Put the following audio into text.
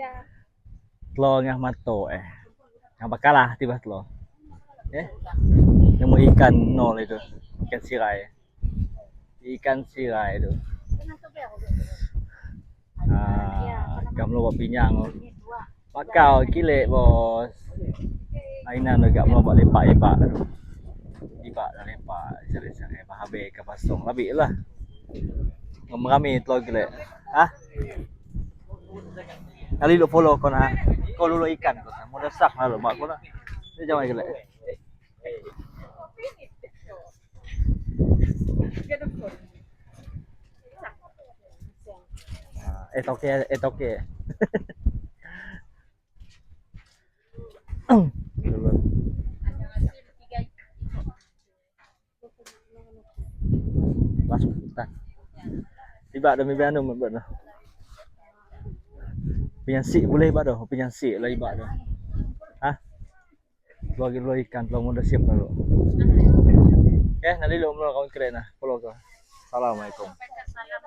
ya. telur ngah mato eh. Yang bakalah tiba telur. Eh. Nemu ikan nol itu. Ikan sirai. Ikan sirai itu. Ah, ikan melobak pinyang. Bakau kilek bos. Ainan dekat melobak lepak-lepak tu. Lepak dan lepak. Cari-cari habis ke pasong. Labik lah. Merami telur kilek. Ha? ali lo follow kona kalau lo ikan kona mau desak lah lo mak kona ini jangan gila eh toke eh toke masuk hutan tiba demi beanu benar Penyansik boleh ibak dah. Penyansik lah ibak dah. Ha? Keluar keluar ikan, keluar muda siap dulu. Eh, nanti lu mula kawan keren lah. Follow kau. Assalamualaikum. Salam